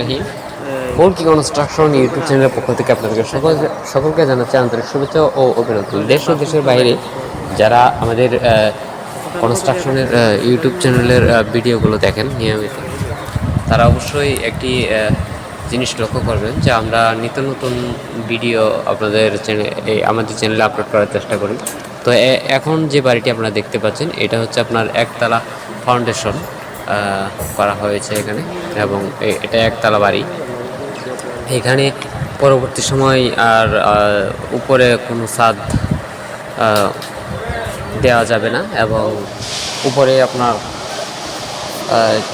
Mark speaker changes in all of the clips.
Speaker 1: রহিম। Construction YouTube চ্যানেলের পক্ষ থেকে আপনাদেরকে সকল সকলকে জানাচ্ছি আন্তরিক শুভেচ্ছা ও অভিনন্দন। দেশ ও দেশের বাইরে যারা আমাদের কনস্ট্রাকশনের ইউটিউব চ্যানেলের ভিডিওগুলো দেখেন নিয়মিত তারা অবশ্যই একটি জিনিস লক্ষ্য করবেন যে আমরা নিত্য নতুন ভিডিও আপনাদের চ্যানেল আমাদের চ্যানেলে আপলোড করার চেষ্টা করি। তো এখন যে বাড়িটি আপনারা দেখতে পাচ্ছেন এটা হচ্ছে আপনার একতলা ফাউন্ডেশন করা হয়েছে এখানে এবং এটা একতলা বাড়ি। এখানে পরবর্তী সময় আর উপরে কোনো আহ, দেওয়া যাবে না এবং উপরে আপনার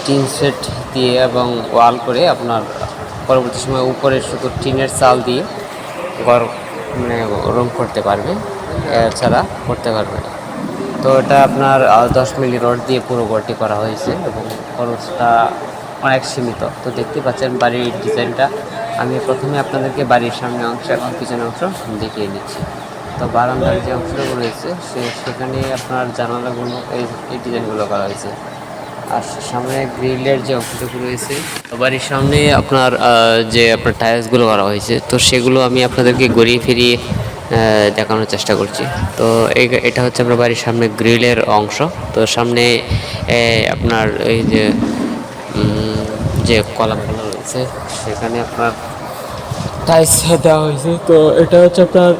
Speaker 1: টিন সেট দিয়ে এবং ওয়াল করে আপনার পরবর্তী সময় উপরে শুধু টিনের চাল দিয়ে ঘর মানে রুম করতে পারবে। এছাড়া করতে পারবে না। তো এটা আপনার দশ মিলি রড দিয়ে পুরো ঘরটি করা হয়েছে এবং খরচটা অনেক সীমিত। তো দেখতে পাচ্ছেন বাড়ির ডিজাইনটা। আমি প্রথমে আপনাদেরকে বাড়ির সামনে অংশ এবং পিছনে অংশ দেখিয়ে দিচ্ছি। তো বারান্দার যে অংশগুলো রয়েছে, সে, সেখানে আপনার জানালাগুলো, এই এই ডিজাইনগুলো করা হয়েছে। আর সামনে গ্রিলের যে অংশটুকু রয়েছে, তো বাড়ির সামনে আপনার যে আপনার টাইলসগুলো করা হয়েছে, তো সেগুলো আমি আপনাদেরকে ঘুরিয়ে ফিরিয়ে দেখানোর চেষ্টা করছি। তো এই- এটা হচ্ছে আপনার বাড়ির সামনে গ্রিলের অংশ। তো সামনে আপনার এই যে যে কলামগুলো রয়েছে, সেখানে আপনার টাইলস দেওয়া হয়েছে। তো এটা হচ্ছে আপনার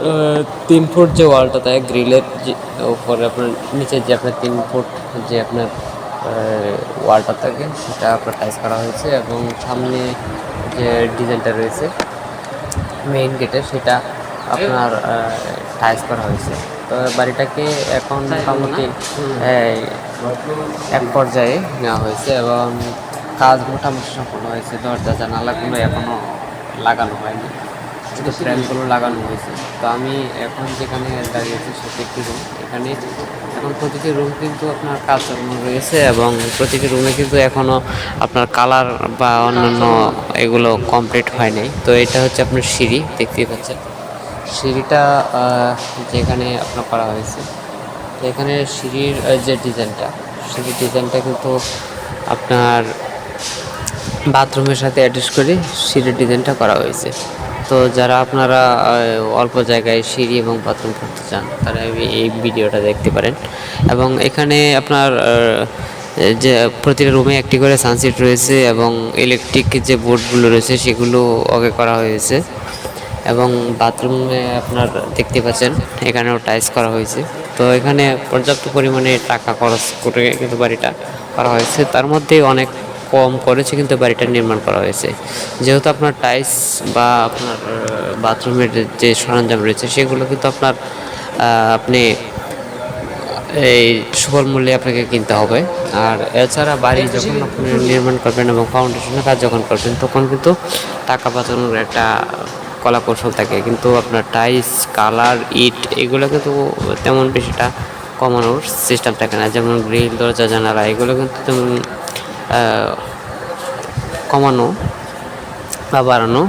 Speaker 1: তিন ফুট যে ওয়ালটা দেয় গ্রিলের যে উপরে আপনার নিচে যে আপনার তিন ফুট যে আপনার ওয়ালটা থাকে, সেটা আপনার টাইলস করা হয়েছে এবং সামনে যে ডিজাইনটা রয়েছে, মেইন গেটে, সেটা আপনার টাইলস করা হয়েছে। তো বাড়িটাকে এখন মোটামুটি এক পর্যায়ে নেওয়া হয়েছে এবং কাজ মোটামুটি সম্পূর্ণ হয়েছে। দরজা জানালাগুলো এখনও লাগানো হয়নি। শুধু ফ্রেমগুলো লাগানো হয়েছে। তো আমি এখন যেখানে দাঁড়িয়েছি সেটি একটি রুম এখানে এখন প্রতিটি রুম কিন্তু আপনার কাজ চালানো রয়েছে এবং প্রতিটি রুমে কিন্তু এখনও আপনার কালার বা অন্যান্য এগুলো কমপ্লিট হয় নাই তো এটা হচ্ছে আপনার সিঁড়ি দেখতেই পাচ্ছেন। সিঁড়িটা যেখানে আপনার করা হয়েছে। এখানে সিঁড়ির যে ডিজাইনটা, সিঁড়ির ডিজাইনটা কিন্তু আপনার বাথরুমের সাথে অ্যাটাচ করে সিঁড়ির ডিজাইনটা করা হয়েছে। তো যারা আপনারা অল্প জায়গায় সিঁড়ি এবং বাথরুম করতে চান, তারা এই- এই ভিডিওটা দেখতে পারেন। এবং এখানে আপনার যে প্রতিটা রুমে একটি করে সানসেট রয়েছে এবং ইলেকট্রিক যে বোর্ডগুলো রয়েছে, সেগুলো আগে করা হয়েছে। এবং বাথরুমে আপনার দেখতে পাচ্ছেন, এখানেও টাইলস করা হয়েছে। তো এখানে পর্যাপ্ত পরিমাণে টাকা খরচ করে কিন্তু বাড়িটা করা হয়েছে। তার মধ্যে অনেক কম করেছে কিন্তু বাড়িটা নির্মাণ করা হয়েছে। যেহেতু আপনার টাইলস বা আপনার বাথরুমের যে সরঞ্জাম রয়েছে, সেগুলো কিন্তু আপনার আপনি, এই সুফল মূল্যে আপনাকে কিনতে হবে। আর এছাড়া বাড়ি যখন আপনি নির্মাণ করবেন এবং ফাউন্ডেশনের কাজ যখন করবেন, তখন কিন্তু টাকা বাঁচানোর একটা কলা কৌশল থাকে, কিন্তু আপনার টাইস কালার ইট এগুলো কিন্তু তেমন বেশিটা কমানোর সিস্টেম থাকে না। যেমন গ্রিল, দরজা, জানালা এগুলো কিন্তু তেমন কমানো বা বাড়ানো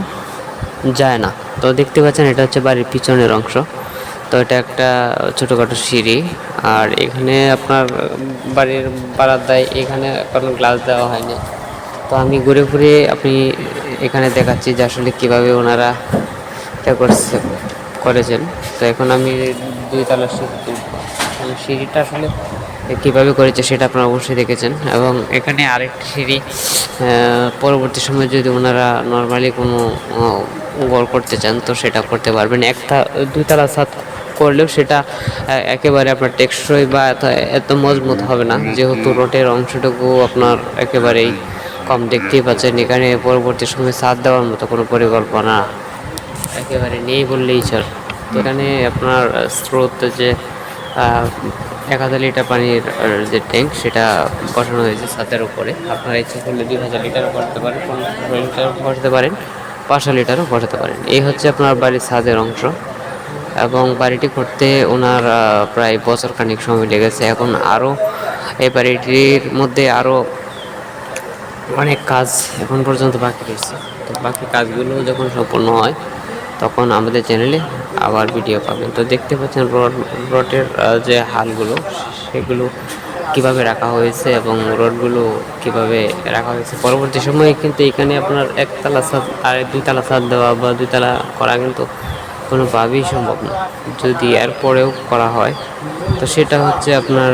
Speaker 1: যায় না। তো দেখতে পাচ্ছেন এটা হচ্ছে বাড়ির পিছনের অংশ। তো এটা একটা ছোটোখাটো সিঁড়ি আর এখানে আপনার বাড়ির বারান্দায় এখানে কোনো গ্লাস দেওয়া হয়নি। তো আমি ঘুরে ঘুরে আপনি এখানে দেখাচ্ছি যে আসলে কীভাবে ওনারা এটা করছে। করেছেন। তো এখন আমি দুই সিঁড়ি তুলব। সিঁড়িটা আসলে কীভাবে করেছে সেটা আপনারা অবশ্যই দেখেছেন। এবং এখানে আরেকটি সিঁড়ি পরবর্তী সময়ে যদি ওনারা নর্মালি কোনো ঘর করতে চান, তো সেটা করতে পারবেন। একটা দুইতলা ছাদ করলেও সেটা একেবারে আপনার টেকসই বা এত মজবুত হবে না। যেহেতু রোডের অংশটুকু আপনার একেবারেই কম দেখতেই পাচ্ছেন। এখানে পরবর্তী সময়ে ছাদ দেওয়ার মতো কোনো পরিকল্পনা একেবারে নেই বললেই চল। তো এখানে আপনার স্রোত যে এক হাজার লিটার পানির যে ট্যাঙ্ক সেটা বসানো হয়েছে ছাদের উপরে। আপনারা ইচ্ছা করলে দুই হাজার লিটারও বসাতে পারেন পনেরোশো লিটারও বসাতে পারেন পাঁচশো লিটারও বসাতে পারেন। এই হচ্ছে আপনার বাড়ির ছাদের অংশ। এবং বাড়িটি করতে ওনার প্রায় বছর খানিক সময় লেগেছে। এখন আরও এই বাড়িটির মধ্যে আরও অনেক কাজ এখন পর্যন্ত বাকি রয়েছে। তো বাকি কাজগুলো যখন সম্পূর্ণ হয় তখন আমাদের চ্যানেলে আবার ভিডিও পাবেন। তো দেখতে পাচ্ছেন রড রডের যে হালগুলো, সেগুলো কীভাবে রাখা হয়েছে এবং রডগুলো কীভাবে রাখা হয়েছে। পরবর্তী সময়ে কিন্তু এখানে আপনার একতলা ছাদ আর দুইতলা ছাদ দেওয়া বা দুইতলা করা কিন্তু কোনোভাবেই সম্ভব না। যদি এর পরেও করা হয়, তো সেটা হচ্ছে আপনার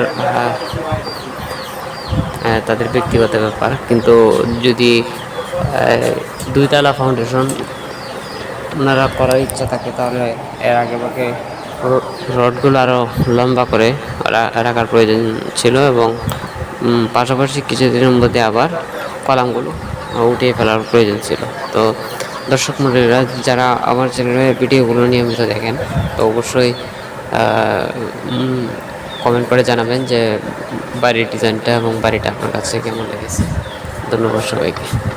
Speaker 1: তাদের ব্যক্তিগত ব্যাপার। কিন্তু যদি দুইতলা ফাউন্ডেশন ওনারা করার ইচ্ছা থাকে তাহলে এর আগে র- রডগুলো আরও লম্বা করে রাখার প্রয়োজন ছিল এবং পাশাপাশি কিছুদিনের মধ্যে আবার কলামগুলো উঠিয়ে ফেলার প্রয়োজন ছিল। তো দর্শক মন্ডলীরা, যারা আমার চ্যানেলের ভিডিওগুলো নিয়মিত দেখেন, তো অবশ্যই কমেন্ট করে জানাবেন যে বাড়ির ডিজাইনটা এবং বাড়িটা আপনার কাছে কেমন লেগেছে। ধন্যবাদ সবাইকে।